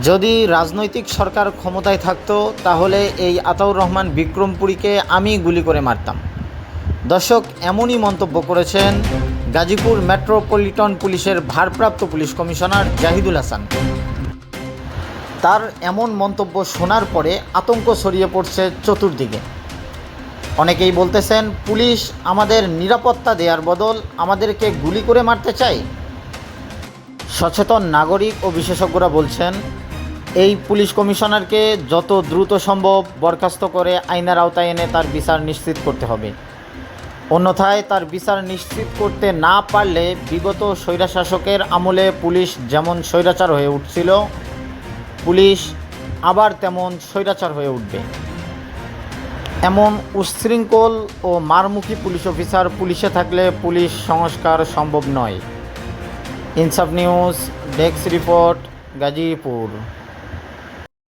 যদি রাজনৈতিক সরকার ক্ষমতায় থাকতো, তাহলে এই আতাউর রহমান বিক্রমপুরীকে আমি গুলি করে মারতাম। দর্শক, এমনই মন্তব্য করেছেন গাজীপুর মেট্রোপলিটন পুলিশের ভারপ্রাপ্ত পুলিশ কমিশনার জাহিদুল হাসান। তার এমন মন্তব্য শোনার পরে আতঙ্ক ছড়িয়ে পড়ছে চতুর্দিকে। অনেকেই বলতেছেন, পুলিশ আমাদের নিরাপত্তা দেওয়ার বদল আমাদেরকে গুলি করে মারতে চায়? সচেতন নাগরিক ও বিশেষজ্ঞরা বলছেন এই পুলিশ কমিশনারকে যত দ্রুত সম্ভব বরখাস্ত করে আইনের আওতায় এনে তার বিচার নিশ্চিত করতে হবে। অন্যথায় তার বিচার নিশ্চিত করতে না পারলে বিগত স্বৈরাশাসকের আমলে পুলিশ যেমন স্বৈরাচার হয়ে উঠছিল, পুলিশ আবার তেমন স্বৈরাচার হয়ে উঠবে। এমন উচ্ছৃঙ্খল ও মারমুখী পুলিশ অফিসার পুলিশে থাকলে পুলিশ সংস্কার সম্ভব নয়। ইনসাফ নিউজ, ডেস্ক রিপোর্ট, গাজীপুর।